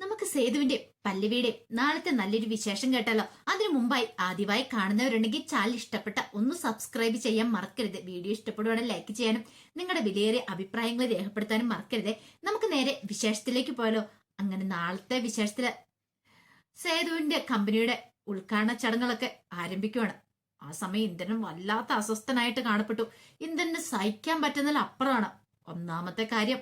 നമുക്ക് സേതുവിന്റെ പല്ലവിയുടെ നാളത്തെ നല്ലൊരു വിശേഷം കേട്ടാലോ? അതിനു മുമ്പായി ആദ്യമായി കാണുന്നവരുണ്ടെങ്കിൽ ചാനൽ ഇഷ്ടപ്പെട്ട ഒന്ന് സബ്സ്ക്രൈബ് ചെയ്യാൻ മറക്കരുത്. വീഡിയോ ഇഷ്ടപ്പെടുവാണെങ്കിൽ ലൈക്ക് ചെയ്യാനും നിങ്ങളുടെ വിലയേറിയ അഭിപ്രായങ്ങൾ രേഖപ്പെടുത്താനും മറക്കരുത്. നമുക്ക് നേരെ വിശേഷത്തിലേക്ക് പോയാലോ? അങ്ങനെ നാളത്തെ വിശേഷത്തിൽ സേതുവിന്റെ കമ്പനിയുടെ ഉദ്ഘാടന ചടങ്ങുകളൊക്കെ ആരംഭിക്കുവാണ്. ആ സമയം ഇന്ദ്രൻ വല്ലാത്ത അസ്വസ്ഥനായിട്ട് കാണപ്പെട്ടു. ഇന്ദ്രന് സഹിക്കാൻ പറ്റുന്നതിൽ അപ്പുറമാണ് ഒന്നാമത്തെ കാര്യം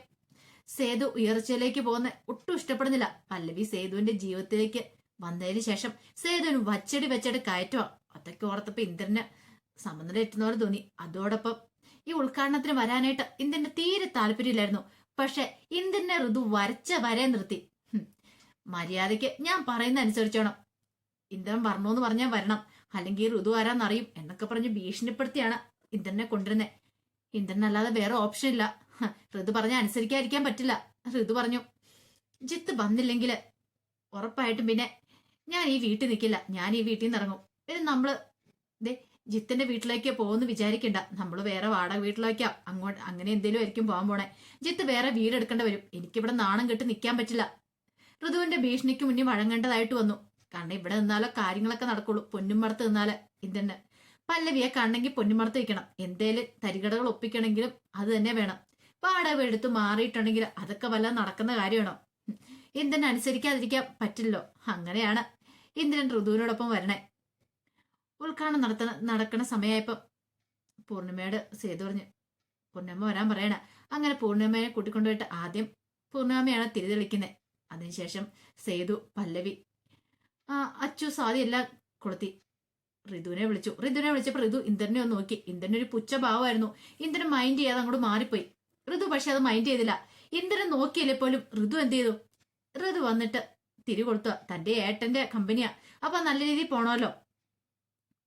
സേതു ഉയർച്ചയിലേക്ക് പോകുന്ന ഒട്ടും ഇഷ്ടപ്പെടുന്നില്ല. പല്ലവി സേതുവിന്റെ ജീവിതത്തിലേക്ക് വന്നതിന് ശേഷം സേതുവിന് വച്ചടി വെച്ചടി കയറ്റുക അതൊക്കെ ഓർത്തപ്പോ ഇന്ദ്രന് സമനില എത്തുന്ന തോന്നി. അതോടൊപ്പം ഈ ഉദ്ഘാടനത്തിന് വരാനായിട്ട് ഇന്ദ്രന് തീരെ താല്പര്യമില്ലായിരുന്നു. പക്ഷെ ഇന്ദ്രനെ ഋതു വരച്ച വരെ നിർത്തി. മര്യാദയ്ക്ക് ഞാൻ പറയുന്ന അനുസരിച്ചോണം. ഇന്ദ്രൻ വരണോന്ന് പറഞ്ഞാൽ വരണം. അല്ലെങ്കിൽ ഋതു ആരാന്നറിയും എന്നൊക്കെ പറഞ്ഞ് ഭീഷണിപ്പെടുത്തിയാണ് ഇന്ദ്രനെ കൊണ്ടുവരുന്നത് ഇന്ദ്രനല്ലാതെ വേറെ ഓപ്ഷൻ ഇല്ല. ഋതു പറഞ്ഞ അനുസരിക്കാതിരിക്കാൻ പറ്റില്ല. ഋതു പറഞ്ഞു ജിത്ത് വന്നില്ലെങ്കിൽ ഉറപ്പായിട്ടും പിന്നെ ഞാൻ ഈ വീട്ടിൽ നിൽക്കില്ല ഞാൻ ഈ വീട്ടിൽ നിന്ന് ഇറങ്ങും. പിന്നെ നമ്മൾ ദേ ജിത്തിന്റെ വീട്ടിലേക്ക് പോകുമെന്ന് വിചാരിക്കണ്ട. നമ്മൾ വേറെ വാടക വീട്ടിലേക്കാ. അങ്ങോട്ട് അങ്ങനെ എന്തേലും ആയിരിക്കും പോകാൻ പോണേ. ജിത്ത് വേറെ വീട് എടുക്കേണ്ടി വരും. എനിക്കിവിടെ നാണം കെട്ട് നിൽക്കാൻ പറ്റില്ല. ഋതുവിന്റെ ഭീഷണിക്ക് മുന്നിൽ വഴങ്ങേണ്ടതായിട്ട് വന്നു. കാരണം ഇവിടെ നിന്നാലോ കാര്യങ്ങളൊക്കെ നടക്കുള്ളൂ. പൊന്നുമടത്ത് നിന്നാൽ ഇതന്നെ പല്ലവിയെ കണ്ടെങ്കിൽ പൊന്നുമടത്ത് വെക്കണം. എന്തേലും തരികടകൾ ഒപ്പിക്കണമെങ്കിലും അത് തന്നെ വേണം. വാടക എടുത്ത് മാറിയിട്ടുണ്ടെങ്കിൽ അതൊക്കെ വല്ല നടക്കുന്ന കാര്യമാണോ? ഇന്ദ്രൻ അനുസരിക്കാതിരിക്കാൻ പറ്റില്ലോ അങ്ങനെയാണ് ഇന്ദ്രൻ ഋതുവിനോടൊപ്പം വരണേ. ഉദ്ഘാടനം നടത്തണ നടക്കണ സമയമായപ്പം പൂർണിമയോട് സേതു പറഞ്ഞു പൂർണിമ വരാൻ പറയണ. അങ്ങനെ പൂർണിമയെ കൂട്ടിക്കൊണ്ടുപോയിട്ട് ആദ്യം പൂർണിമയാണ് തിരിതെളിക്കുന്നത് അതിനുശേഷം സേതു പല്ലവി അച്ചു സ്വാതി എല്ലാം കൊളുത്തി. ഋതുവിനെ വിളിച്ചു. ഋതുവിനെ വിളിച്ചപ്പോൾ ഋതു ഇന്ദ്രനെ ഒന്ന് നോക്കി. ഇന്ദ്രനൊരു പുച്ഛഭാവമായിരുന്നു. പുച്ഛ ഭാവമായിരുന്നു ഇന്ദ്രൻ മൈൻഡ് ചെയ്യാതെ അങ്ങോട്ട് മാറിപ്പോയി. ഋതു പക്ഷെ അത് മൈൻഡ് ചെയ്തില്ല. ഇന്ദ്രൻ നോക്കിയല്ലേ പോലും ഋതു എന്ത് ചെയ്തു? ഋതു വന്നിട്ട് തിരി കൊടുത്തു. തന്റെ ഏട്ടന്റെ കമ്പനിയാ. അപ്പൊ നല്ല രീതിയിൽ പോണമല്ലോ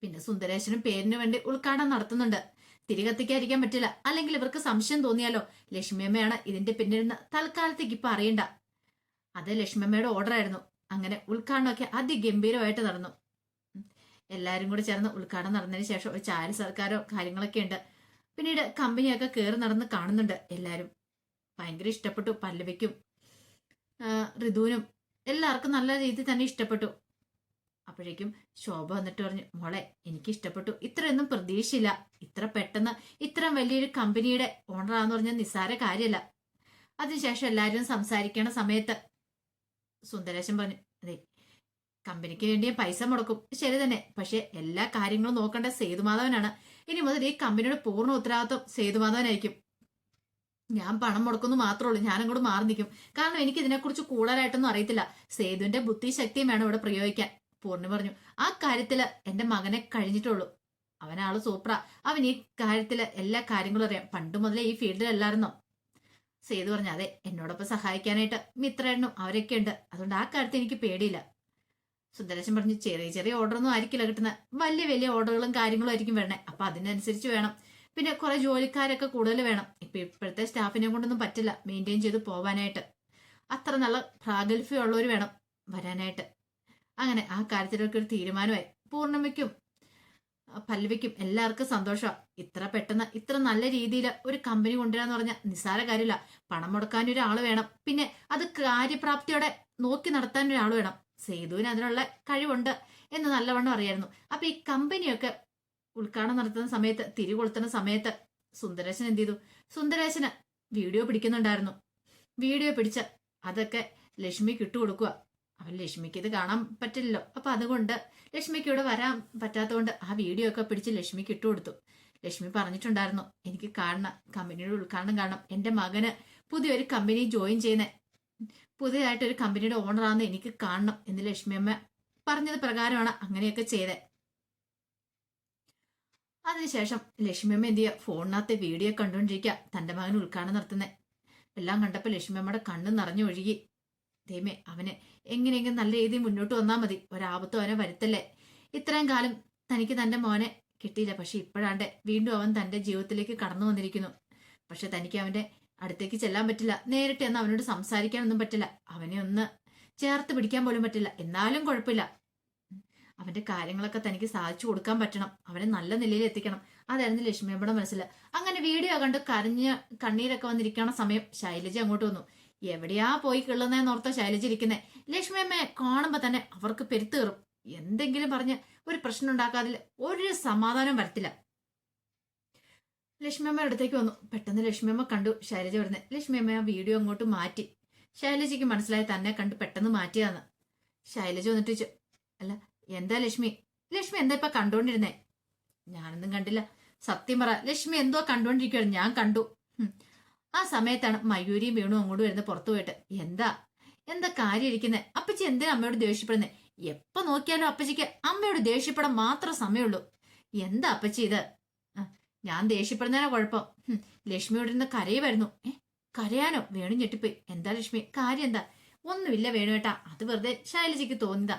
പിന്നെ സുന്ദരേശനും പേരിന് വേണ്ടി ഉദ്ഘാടനം നടത്തുന്നുണ്ട്. തിരി കത്തിക്കാതിരിക്കാൻ പറ്റില്ല. അല്ലെങ്കിൽ ഇവർക്ക് സംശയം തോന്നിയാലോ? ലക്ഷ്മിയമ്മയാണ് ഇതിന്റെ പിന്നിരുന്ന് തൽക്കാലത്തേക്ക് ഇപ്പൊ അറിയണ്ട. അത് ലക്ഷ്മിയമ്മയുടെ ഓർഡർ ആയിരുന്നു. അങ്ങനെ ഉദ്ഘാടനമൊക്കെ അതിഗംഭീരമായിട്ട് നടന്നു. എല്ലാരും കൂടി ചേർന്ന് ഉദ്ഘാടനം നടന്നതിന് ശേഷം ഒരു ചായ സർക്കാരോ കാര്യങ്ങളൊക്കെ ഉണ്ട്. പിന്നീട് കമ്പനിയൊക്കെ കയറി നടന്ന് കാണുന്നുണ്ട് എല്ലാവരും ഭയങ്കര ഇഷ്ടപ്പെട്ടു പല്ലവിക്കും ഋതുവിനും എല്ലാവർക്കും നല്ല രീതിയിൽ തന്നെ ഇഷ്ടപ്പെട്ടു. അപ്പോഴേക്കും ശോഭ വന്നിട്ട് പറഞ്ഞു മോളെ എനിക്ക് ഇഷ്ടപ്പെട്ടു. ഇത്രയൊന്നും പ്രതീക്ഷയില്ല. ഇത്ര പെട്ടെന്ന് ഇത്ര വലിയൊരു കമ്പനിയുടെ ഓണറാന്ന് പറഞ്ഞാൽ നിസ്സാര കാര്യമല്ല. അതിനുശേഷം എല്ലാവരും സംസാരിക്കണ സമയത്ത് സുന്ദരേശൻ പറഞ്ഞു അതെ കമ്പനിക്ക് വേണ്ടി പൈസ മുടക്കും. ശരി തന്നെ. പക്ഷെ എല്ലാ കാര്യങ്ങളും നോക്കേണ്ട സേതുമാധവനാണ്. ഇനി മുതൽ ഈ കമ്പനിയുടെ പൂർണ ഉത്തരവാദിത്വം സേതുമാധവനായിരിക്കും ഞാൻ പണം മുടക്കുന്നു മാത്രമേ ഉള്ളൂ. ഞാൻ അങ്ങോട്ട് മാറി നിൽക്കും. കാരണം എനിക്ക് ഇതിനെക്കുറിച്ച് കൂടുതലായിട്ടൊന്നും അറിയത്തില്ല. സേതുവിന്റെ ബുദ്ധിശക്തിയും വേണം ഇവിടെ പ്രയോഗിക്കാൻ. പൂർണി പറഞ്ഞു ആ കാര്യത്തിൽ എന്റെ മകനെ കഴിഞ്ഞിട്ടുള്ളൂ. അവനാൾ സൂപ്പറാ അവൻ ഈ കാര്യത്തിൽ എല്ലാ കാര്യങ്ങളും അറിയാം. പണ്ട് മുതലേ ഈ ഫീൽഡിലല്ലായിരുന്നോ? സേതു പറഞ്ഞു അതെ എന്നോടൊപ്പം സഹായിക്കാനായിട്ട് മിത്രേണ്ണും അവരൊക്കെ ഉണ്ട് അതുകൊണ്ട് ആ കാര്യത്തിൽ എനിക്ക് പേടിയില്ല. സുന്ദരേശൻ പറഞ്ഞു ചെറിയ ചെറിയ ഓർഡറൊന്നും ആയിരിക്കില്ല കിട്ടുന്നത് വലിയ വലിയ ഓർഡറുകളും കാര്യങ്ങളും ആയിരിക്കും വരണേ അപ്പൊ അതിനനുസരിച്ച് വേണം. പിന്നെ കുറെ ജോലിക്കാരൊക്കെ കൂടുതൽ വേണം. ഇപ്പൊ ഇപ്പോഴത്തെ സ്റ്റാഫിനെ കൊണ്ടൊന്നും പറ്റില്ല. മെയിന്റെയിൻ ചെയ്ത് പോവാനായിട്ട്. അത്ര നല്ല പ്രാഗൽഭ്യമുള്ളവർ വേണം വരാനായിട്ട്. അങ്ങനെ ആ കാര്യത്തിലൊക്കെ ഒരു തീരുമാനമായി. പൂർണിമയ്ക്കും പല്ലവിക്കും എല്ലാവർക്കും സന്തോഷമാണ് ഇത്ര പെട്ടെന്ന് ഇത്ര നല്ല രീതിയിൽ ഒരു കമ്പനി കൊണ്ടുവരാന്ന് പറഞ്ഞാൽ നിസ്സാര കാര്യമില്ല. പണം മുടക്കാൻ ഒരാൾ വേണം. പിന്നെ അത് കാര്യപ്രാപ്തിയോടെ നോക്കി നടത്താൻ ഒരാൾ വേണം. സേതുവിന് അതിനുള്ള കഴിവുണ്ട് എന്ന് നല്ലവണ്ണം അറിയായിരുന്നു. അപ്പൊ ഈ കമ്പനിയൊക്കെ ഉദ്ഘാടനം നടത്തുന്ന സമയത്ത് തിരി കൊളുത്തുന്ന സമയത്ത് സുന്ദരേശൻ എന്ത് ചെയ്തു? സുന്ദരേശന് വീഡിയോ പിടിക്കുന്നുണ്ടായിരുന്നു. വീഡിയോ പിടിച്ച് അതൊക്കെ ലക്ഷ്മിക്ക് ഇട്ടുകൊടുക്കുക അവൻ ലക്ഷ്മിക്ക് ഇത് കാണാൻ പറ്റില്ലല്ലോ. അപ്പൊ അതുകൊണ്ട് ലക്ഷ്മിക്ക് ഇവിടെ വരാൻ പറ്റാത്തതുകൊണ്ട് ആ വീഡിയോ ഒക്കെ പിടിച്ച് ലക്ഷ്മിക്ക് ഇട്ടുകൊടുത്തു ലക്ഷ്മി പറഞ്ഞിട്ടുണ്ടായിരുന്നു എനിക്ക് കാണണം കമ്പനിയുടെ ഉദ്ഘാടനം കാണണം. എന്റെ മകന് പുതിയൊരു കമ്പനി ജോയിൻ ചെയ്യുന്ന. പുതിയതായിട്ട് ഒരു കമ്പനിയുടെ ഓണറാണെന്ന് എനിക്ക് കാണണം എന്ന് ലക്ഷ്മിയമ്മ പറഞ്ഞത് പ്രകാരമാണ് അങ്ങനെയൊക്കെ ചെയ്തത്. അതിനുശേഷം ലക്ഷ്മിയമ്മ എന്ത് ചെയ്യുക ഫോണിനകത്തെ വീഡിയോ കണ്ടുകൊണ്ടിരിക്കുക തന്റെ മകൻ ഉൾക്കാണ് നടത്തുന്നത് എല്ലാം കണ്ടപ്പോൾ ലക്ഷ്മിയമ്മയുടെ കണ്ണ് നിറഞ്ഞു ഒഴുകി. ദൈവമേ അവന് എങ്ങനെയെങ്കിലും നല്ല രീതിയിൽ മുന്നോട്ട് വന്നാൽ മതി. ഒരാപത്തും അവനെ വരുത്തല്ലേ? ഇത്രയും കാലം തനിക്ക് തന്റെ മോനെ കിട്ടിയില്ല. പക്ഷെ ഇപ്പോഴാണ്ട് വീണ്ടും അവൻ തന്റെ ജീവിതത്തിലേക്ക് കടന്നു വന്നിരിക്കുന്നു. പക്ഷെ തനിക്ക് അവന്റെ അടുത്തേക്ക് ചെല്ലാൻ പറ്റില്ല. നേരിട്ട് എന്ന് അവനോട് സംസാരിക്കാനൊന്നും പറ്റില്ല. അവനെ ഒന്ന് ചേർത്ത് പിടിക്കാൻ പോലും പറ്റില്ല. എന്നാലും കുഴപ്പമില്ല. അവന്റെ കാര്യങ്ങളൊക്കെ തനിക്ക് സാധിച്ചു കൊടുക്കാൻ പറ്റണം. അവനെ നല്ല നിലയിൽ എത്തിക്കണം. അതായിരുന്നു ലക്ഷ്മിയമ്മയുടെ മനസ്സിൽ അങ്ങനെ വീഡിയോ കണ്ട് കരഞ്ഞ് കണ്ണീരൊക്കെ വന്നിരിക്കണ സമയം ശൈലജ അങ്ങോട്ട് വന്നു. എവിടെയാ പോയി കിള്ളുന്നേന്നോർത്ത ശൈലജിരിക്കുന്നേ ലക്ഷ്മിയമ്മയെ കാണുമ്പോ തന്നെ അവർക്ക് പെരുത്തേറും എന്തെങ്കിലും പറഞ്ഞ് ഒരു പ്രശ്നം ഉണ്ടാക്കാതില്ല ഒരു സമാധാനം വരത്തില്ല. ലക്ഷ്മിയമ്മ അടുത്തേക്ക് വന്നു. പെട്ടെന്ന് ലക്ഷ്മിയമ്മ കണ്ടു ശൈലജ വരുന്നത്. ലക്ഷ്മിയമ്മ ആ വീഡിയോ അങ്ങോട്ട് മാറ്റി. ശൈലജയ്ക്ക് മനസ്സിലായി തന്നെ കണ്ട് പെട്ടെന്ന് മാറ്റിയാന്ന് ശൈലജ വന്നിട്ട് ചോദിച്ചു അല്ല എന്താ ലക്ഷ്മി? ലക്ഷ്മി എന്താ ഇപ്പൊ കണ്ടോണ്ടിരുന്നേ? ഞാനൊന്നും കണ്ടില്ല. സത്യം പറ ലക്ഷ്മി എന്തോ കണ്ടോണ്ടിരിക്കുകയാണ് ഞാൻ കണ്ടു. ആ സമയത്താണ് മയൂരിയും വീണു അങ്ങോട്ട് വരുന്നത് പുറത്തു പോയിട്ട്. എന്താ? എന്താ കാര്യം ഇരിക്കുന്നത് അപ്പച്ചി എന്തിനാ അമ്മയോട് ദേഷ്യപ്പെടുന്നേ? എപ്പോ നോക്കിയാലും അപ്പച്ചിക്ക് അമ്മയോട് ദേഷ്യപ്പെടാൻ മാത്രം സമയമുള്ളൂ. എന്താ അപ്പച്ചി ഇത്? ഞാൻ ദേഷ്യപ്പെടുന്നതിനാ കുഴപ്പം. ലക്ഷ്മി ലക്ഷ്മിയോട് ഇരുന്ന് കരയുമായിരുന്നു. ഏ കരയാനോ? വേണു ഞെട്ടിപ്പോയി. എന്താ ലക്ഷ്മി? കാര്യം എന്താ? ഒന്നുമില്ല വേണു കേട്ടാ അത് വെറുതെ ശൈലജയ്ക്ക് തോന്നിയതാ.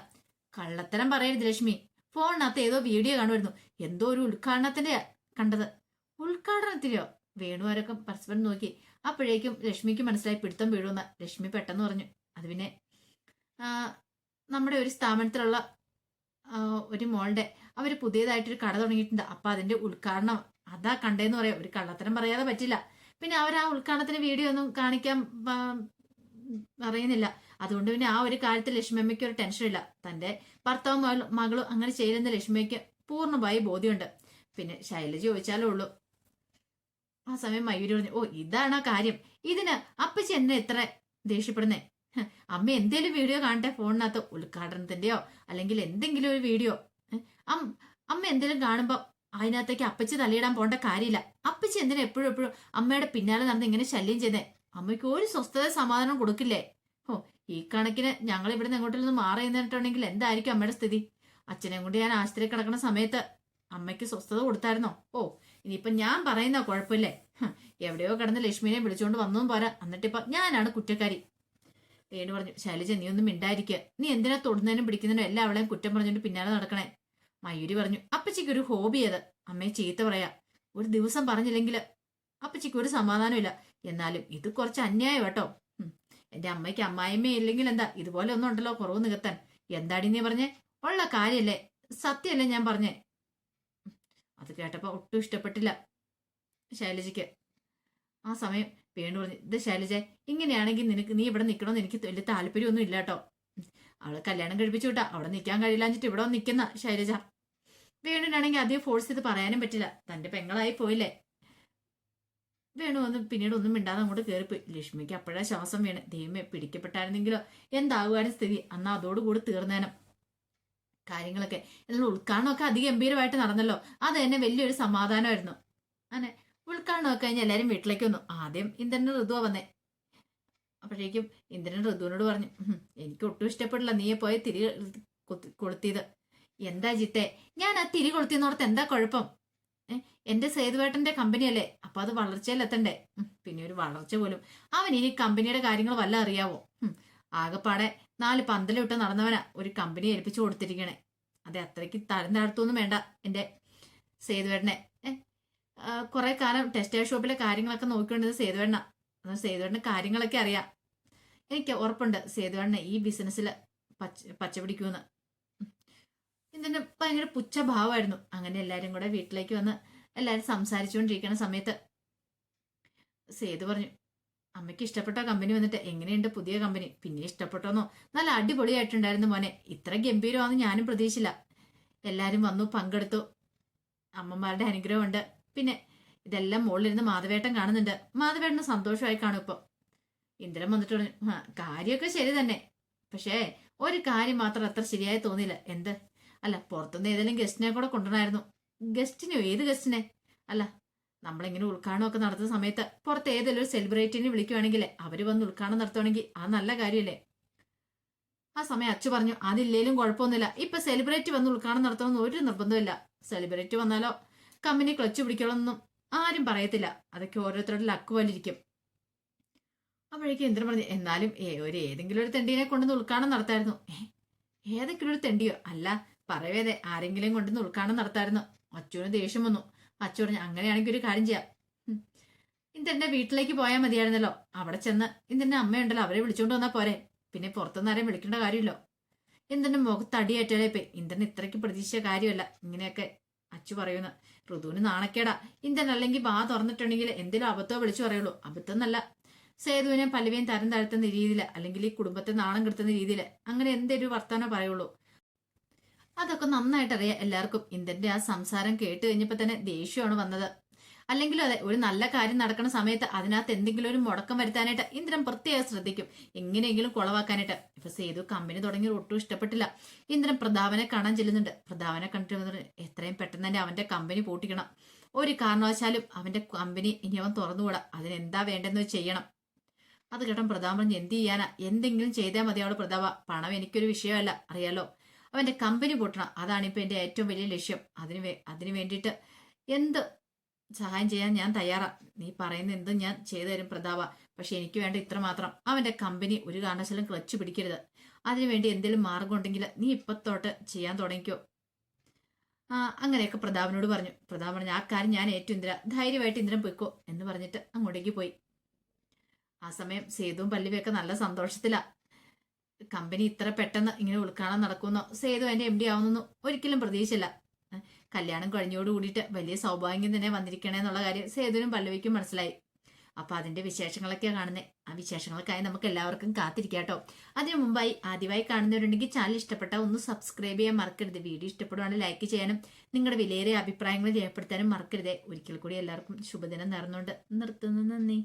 കള്ളത്തരം പറയരുത് ലക്ഷ്മി. ഫോണിനകത്ത് ഏതോ വീഡിയോ കാണുമായിരുന്നു. എന്തോ ഒരു ഉദ്ഘാടനത്തിന്റെ കണ്ടത്. ഉദ്ഘാടനത്തിലോ വേണുവാരൊക്കെ പരസ്പരം നോക്കി. അപ്പോഴേക്കും ലക്ഷ്മിക്ക് മനസ്സിലായി പിടുത്തം വീഴുമെന്ന് ലക്ഷ്മി പെട്ടെന്ന് പറഞ്ഞു. അത് പിന്നെ നമ്മുടെ ഒരു സ്ഥാപനത്തിലുള്ള ഒരു മോളുടെ അവർ പുതിയതായിട്ടൊരു കട തുടങ്ങിയിട്ടുണ്ട്. അപ്പൊ അതിന്റെ ഉദ്ഘാടനം അതാ കണ്ടേന്ന് പറയാം. ഒരു കള്ളത്തരം പറയാതെ പറ്റില്ല. പിന്നെ അവർ ആ ഉദ്ഘാടനത്തിന് വീഡിയോ ഒന്നും കാണിക്കാൻ അറിയുന്നില്ല. അതുകൊണ്ട് പിന്നെ ആ ഒരു കാര്യത്തിൽ ലക്ഷ്മിയമ്മയ്ക്ക് ഒരു ടെൻഷനില്ല തന്റെ ഭർത്താവും മകളും അങ്ങനെ ചെയ്യലെന്ന് ലക്ഷ്മിക്ക് പൂർണമായി ബോധ്യമുണ്ട്. പിന്നെ ശൈലജ ചോദിച്ചാലേ ഉള്ളൂ. ആ സമയം മയൂരി പറഞ്ഞു ഓ ഇതാണ് ആ കാര്യം. ഇതിന് അപ്പച്ചി എന്നെ എത്ര ദേഷ്യപ്പെടുന്നേ? അമ്മ എന്തേലും വീഡിയോ കാണട്ടെ ഫോണിനകത്ത് ഉദ്ഘാടനത്തിന്റെയോ അല്ലെങ്കിൽ എന്തെങ്കിലും ഒരു വീഡിയോ. അമ്മ എന്തേലും കാണുമ്പോ അതിനകത്തേക്ക് അപ്പച്ചി തലയിടാൻ പോണ്ട കാര്യമില്ല. അപ്പച്ചി എന്തിനാ എപ്പോഴും എപ്പോഴും അമ്മയുടെ പിന്നാലെ നടന്ന് ഇങ്ങനെ ശല്യം ചെയ്തേ അമ്മയ്ക്ക് ഒരു സ്വസ്ഥത സമാധാനം കൊടുക്കില്ലേ? ഓ ഈ കണക്കിന് ഞങ്ങൾ ഇവിടെ നിന്ന് എങ്ങോട്ടെങ്കിലും മാറി നിന്നിട്ടുണ്ടെങ്കിൽ എന്തായിരിക്കും അമ്മയുടെ സ്ഥിതി? അച്ഛനെ കൊണ്ട് ഞാൻ ആശുപത്രി കിടക്കുന്ന സമയത്ത് അമ്മയ്ക്ക് സ്വസ്ഥത കൊടുത്തായിരുന്നോ? ഓ ഇനിയിപ്പം ഞാൻ പറയുന്ന കുഴപ്പമില്ലേ? എവിടെയോ കിടന്ന് ലക്ഷ്മിനെ വിളിച്ചുകൊണ്ട് വന്നതും പോരാ. എന്നിട്ടിപ്പം ഞാനാണ് കുറ്റക്കാരി. വേണു പറഞ്ഞു ശൈലജ നീ ഒന്നും മിണ്ടായിരിക്കുക നീ എന്തിനാ തൊടുന്നതിനും പിടിക്കുന്നതിനും എല്ലാം അവളെയും കുറ്റം പറഞ്ഞുകൊണ്ട് പിന്നാലെ നടക്കണേ? മയൂരി പറഞ്ഞു അപ്പച്ചിക്ക് ഒരു ഹോബി അത് അമ്മയെ ചീത്ത പറയാ ഒരു ദിവസം പറഞ്ഞില്ലെങ്കിൽ അപ്പച്ചിക്ക് ഒരു സമാധാനമില്ല. എന്നാലും ഇത് കുറച്ച് അന്യായം കേട്ടോ. എന്റെ അമ്മയ്ക്ക് അമ്മായിമ്മ ഇല്ലെങ്കിൽ എന്താ ഇതുപോലെ ഒന്നും ഉണ്ടല്ലോ കുറവ് നികത്താൻ. എന്താടി നീ പറഞ്ഞേ? ഉള്ള കാര്യല്ലേ സത്യമല്ലേ ഞാൻ പറഞ്ഞേ? അത് കേട്ടപ്പോ ഒട്ടും ഇഷ്ടപ്പെട്ടില്ല ശൈലജയ്ക്ക്. ആ സമയം വേണു പറഞ്ഞു ഇത് ശൈലജ ഇങ്ങനെയാണെങ്കിൽ നിനക്ക് നീ ഇവിടെ നിൽക്കണമെന്ന് എനിക്ക് വലിയ താല്പര്യമൊന്നും ഇല്ല കേട്ടോ. അവളെ കല്യാണം കഴിപ്പിച്ചു വിട്ടാ. അവിടെ നിൽക്കാൻ കഴിയില്ലാഞ്ഞിട്ട് ഇവിടെ നിൽക്കുന്ന ശൈലജ. വേണുവിനാണെങ്കിൽ അധികം ഫോഴ്സ് ചെയ്ത് പറയാനും പറ്റില്ല. തന്റെ പെങ്ങളായി പോയില്ലേ? വേണു ഒന്നും പിന്നീട് ഒന്നും മിണ്ടാതെ അങ്ങോട്ട് കയറിപ്പോയി ലക്ഷ്മിക്ക് അപ്പോഴാ ശ്വാസം വീണ്. ദൈവമേ പിടിക്കപ്പെട്ടായിരുന്നെങ്കിലോ? എന്താകുവാനും സ്ഥിതി. അന്ന് അതോടുകൂടി തീർന്നേനം. കാര്യങ്ങളൊക്കെ എന്നാൽ ഉദ്ഘാടനമൊക്കെ അതിഗംഭീരമായിട്ട് നടന്നല്ലോ. അത് തന്നെ വലിയൊരു സമാധാനമായിരുന്നു. അങ്ങനെ ഉൾക്കാണമൊക്കെ കഴിഞ്ഞ് എല്ലാവരും വീട്ടിലേക്ക് വന്നു. ആദ്യം ഇന്ദ്രന് ഋതുവാ വന്നേ. അപ്പോഴേക്കും ഇന്ദ്രൻ ഋതുവിനോട് പറഞ്ഞു എനിക്ക് ഒട്ടും ഇഷ്ടപ്പെടില്ല. നീ പോയ തിരി കൊളുത്തിയത്. എന്താ ജിത്തെ? ഞാൻ ആ തിരി കൊളുത്തിയെന്നോർത്ത് എന്താ കുഴപ്പം? എന്റെ സേതുവേട്ടന്റെ കമ്പനിയല്ലേ? അപ്പൊ അത് വളർച്ചയിലെത്തണ്ടേ പിന്നെ ഒരു വളർച്ച പോലും. അവൻ ഇനി കമ്പനിയുടെ കാര്യങ്ങൾ വല്ല അറിയാവോ? ആകെപ്പാടെ നാല് പന്തലിട്ട് നടന്നവനാ ഒരു കമ്പനി ഏൽപ്പിച്ചു കൊടുത്തിരിക്കണേ. അതെ അത്രയ്ക്ക് തരം താഴ്ത്തൊന്നും വേണ്ട എന്റെ സേതുവേട്ടനെ. ഏഹ് കുറെ കാലം ടെക്സ്റ്റൈൽ ഷോപ്പിലെ കാര്യങ്ങളൊക്കെ നോക്കിക്കൊണ്ടത് സേതുവേണ്ണ സേതുവേട്ടന് കാര്യങ്ങളൊക്കെ അറിയാം. എനിക്ക് ഉറപ്പുണ്ട് സേതുവേണ്ണ ഈ ബിസിനസ്സിൽ പച്ച പച്ചപിടിക്കുമെന്ന് ഇതിന് ഭയങ്കര പുച്ഛഭാവമായിരുന്നു. അങ്ങനെ എല്ലാവരും കൂടെ വീട്ടിലേക്ക് വന്ന് എല്ലാവരും സംസാരിച്ചുകൊണ്ടിരിക്കുന്ന സമയത്ത് സേതു പറഞ്ഞു അമ്മയ്ക്ക് ഇഷ്ടപ്പെട്ട കമ്പനി വന്നിട്ട് എങ്ങനെയുണ്ട് പുതിയ കമ്പനി? പിന്നെ ഇഷ്ടപ്പെട്ടോന്നോ? നല്ല അടിപൊളിയായിട്ടുണ്ടായിരുന്നു മോനെ. ഇത്ര ഗംഭീരമാണെന്ന് ഞാനും പ്രതീക്ഷിച്ചില്ല. എല്ലാവരും വന്നു പങ്കെടുത്തു. അമ്മമാരുടെ അനുഗ്രഹമുണ്ട്. പിന്നെ ഇതെല്ലാം മുകളിലിരുന്ന് മാധവേട്ടൻ കാണുന്നുണ്ട്. മാധവേട്ടന് സന്തോഷമായി കാണും ഇപ്പൊ. ഇന്ദ്രൻ വന്നിട്ട് കാര്യമൊക്കെ ശരി തന്നെ. പക്ഷേ ഒരു കാര്യം മാത്രം അത്ര ശരിയായി തോന്നിയില്ല. എന്ത്? അല്ല പുറത്തുനിന്ന് ഏതെങ്കിലും ഗസ്റ്റിനെ കൂടെ കൊണ്ടുവരണമായിരുന്നു ഗസ്റ്റിനോ? ഏത് ഗസ്റ്റിനെ? അല്ല നമ്മളിങ്ങനെ ഒക്കെ നടത്തുന്ന സമയത്ത് പുറത്ത് ഏതെങ്കിലും ഒരു സെലിബ്രിറ്റിനെ വിളിക്കുവാണെങ്കിൽ അവർ വന്ന് ഉൾക്കാണം നടത്തുവാണെങ്കിൽ ആ നല്ല കാര്യമല്ലേ? ആ സമയം അച്ചു പറഞ്ഞു അതില്ലേലും കുഴപ്പമൊന്നുമില്ല. ഇപ്പൊ സെലിബ്രിറ്റി വന്ന് ഉൾക്കാണം നടത്തണമെന്ന് ഒരു നിർബന്ധമില്ല സെലിബ്രിറ്റി വന്നാലോ കമ്പനി ക്ലച്ച് പിടിക്കണമെന്നും ആരും പറയത്തില്ല. അതൊക്കെ ഓരോരുത്തരുടെ ലക്ക് പോലിരിക്കും. അപ്പോഴേക്കും ഇന്ദ്രൻ പറഞ്ഞു എന്നാലും ഏ ഒരു ഏതെങ്കിലും ഒരു തെണ്ടീനെ കൊണ്ടുവന്ന് ഉൾക്കാണം നടത്തായിരുന്നു. ഏതെങ്കിലും ഒരു തെണ്ടിയോ? അല്ല പറയവേതെ ആരെങ്കിലും കൊണ്ടുവന്ന് ഉൾക്കാണം നടത്തായിരുന്നു. അച്ചുവിന് ദേഷ്യം വന്നു. അച്ചു പറഞ്ഞു അങ്ങനെയാണെങ്കിൽ ഒരു കാര്യം ചെയ്യാം. ഇന്ദ്രന്റെ വീട്ടിലേക്ക് പോയാൽ മതിയായിരുന്നല്ലോ. അവിടെ ചെന്ന് ഇന്ദ്രന്റെ അമ്മയുണ്ടല്ലോ അവരെ വിളിച്ചുകൊണ്ട് വന്നാൽ പോരെ. പിന്നെ പുറത്തുനിന്ന് ആരെയും വിളിക്കേണ്ട കാര്യമില്ലോ. ഇന്ദ്രന്റെ മുഖത്ത് അടിയേറ്റാലേ പേ ഇന്ദ്രൻ ഇത്രയ്ക്ക് പ്രതീക്ഷിച്ച കാര്യമല്ല. ഇങ്ങനെയൊക്കെ അച്ചു പറയുന്ന ഋതുവിന് നാണക്കേടാ. ഇന്ത്യൻ അല്ലെങ്കിൽ ബാ തുറന്നിട്ടുണ്ടെങ്കിൽ എന്തെങ്കിലും അബദ്ധമോ വിളിച്ചു പറയുള്ളൂ? അബദ്ധം എന്നല്ല സേതുവിനെ പല്ലവിയും തരം താഴ്ത്തുന്ന രീതിയിൽ അല്ലെങ്കിൽ ഈ കുടുംബത്തെ നാണം കെടുത്തുന്ന രീതിയിൽ അങ്ങനെ എന്തൊരു വർത്തമാനം പറയുള്ളൂ. അതൊക്കെ നന്നായിട്ടറിയാം എല്ലാവർക്കും. ഇന്ദ്രന്റെ ആ സംസാരം കേട്ട് കഴിഞ്ഞപ്പോൾ തന്നെ ദേഷ്യമാണ് വന്നത്. അല്ലെങ്കിലും അതെ ഒരു നല്ല കാര്യം നടക്കുന്ന സമയത്ത് അതിനകത്ത് എന്തെങ്കിലും ഒരു മുടക്കം വരുത്താനായിട്ട് ഇന്ദ്രൻ പ്രത്യേകം ശ്രദ്ധിക്കും. എങ്ങനെയെങ്കിലും കുളവാക്കാനായിട്ട്. ഇപ്പൊ സേതു കമ്പനി തുടങ്ങി ഒട്ടും ഇഷ്ടപ്പെട്ടില്ല. ഇന്ദ്രൻ പ്രതാപനെ കാണാൻ ചെല്ലുന്നുണ്ട്. പ്രതാപനെ കണ്ടിട്ട് എത്രയും പെട്ടെന്ന് തന്നെ അവന്റെ കമ്പനി പൂട്ടിക്കണം. ഒരു കാരണവശാലും അവന്റെ കമ്പനി ഇനി അവൻ തുറന്നുകൂടാ. അതിനെന്താ വേണ്ടെന്ന് ചെയ്യണം. അത് കേട്ടോ പ്രതാപൻ പറഞ്ഞ് എന്ത് ചെയ്യാനാ? എന്തെങ്കിലും ചെയ്താൽ മതി അവൾ പ്രതാപ. പണം എനിക്കൊരു വിഷയമല്ല. അറിയാലോ? അവന്റെ കമ്പനി പൂട്ടണം. അതാണ് ഇപ്പൊ എന്റെ ഏറ്റവും വലിയ ലക്ഷ്യം. അതിനു അതിന് വേണ്ടിയിട്ട് എന്ത് സഹായം ചെയ്യാൻ ഞാൻ തയ്യാറാ. നീ പറയുന്ന എന്തും ഞാൻ ചെയ്തു തരും പ്രതാപ. പക്ഷെ എനിക്ക് വേണ്ട ഇത്ര മാത്രം. അവന്റെ കമ്പനി ഒരു കാരണവശാലും ക്ലച്ച് പിടിക്കരുത്. അതിനുവേണ്ടി എന്തെങ്കിലും മാർഗം ഉണ്ടെങ്കിൽ നീ ഇപ്പത്തോട്ട് ചെയ്യാൻ തുടങ്ങിക്കോ. ആ അങ്ങനെയൊക്കെ പ്രതാപനോട് പറഞ്ഞു. പ്രതാപ് പറഞ്ഞു ആ കാര്യം ഞാൻ ഏറ്റു ഇന്ദ്ര ധൈര്യമായിട്ട് ഇന്ദ്രൻ പൊയ്ക്കോ എന്ന് പറഞ്ഞിട്ട് അങ്ങോട്ടേക്ക് പോയി. ആ സമയം സേതുവും പല്ലവിയൊക്കെ നല്ല സന്തോഷത്തിലാ. കമ്പനി ഇത്ര പെട്ടെന്ന് ഇങ്ങനെ ഉൾക്കാണാൻ നടക്കുന്നോ സേതു അതിന്റെ എം ഡി ആവുന്നോ ഒരിക്കലും പ്രതീക്ഷിച്ചില്ല. കല്യാണം കഴിഞ്ഞോട് കൂടിയിട്ട് വലിയ സൗഭാഗ്യം തന്നെ വന്നിരിക്കണേ എന്നുള്ള കാര്യം സേതുവിനും പല്ലവിക്കും മനസ്സിലായി. അപ്പൊ അതിന്റെ വിശേഷങ്ങളൊക്കെയാണ് കാണുന്നത് ആ വിശേഷങ്ങൾക്കായി നമുക്ക് എല്ലാവർക്കും കാത്തിരിക്കാട്ടോ. അതിനു മുമ്പായി ആദ്യമായി കാണുന്നവരുണ്ടെങ്കിൽ ചാനൽ ഇഷ്ടപ്പെട്ട ഒന്ന് സബ്സ്ക്രൈബ് ചെയ്യാൻ മറക്കരുത്. വീഡിയോ ഇഷ്ടപ്പെടുവാണെങ്കിൽ ലൈക്ക് ചെയ്യാനും നിങ്ങളുടെ വിലയേറിയ അഭിപ്രായങ്ങൾ രേഖപ്പെടുത്താനും മറക്കരുത്. ഒരിക്കൽ കൂടി എല്ലാവർക്കും ശുഭദിനം നേർന്നുകൊണ്ട് നിർത്തുന്നു. നന്ദി.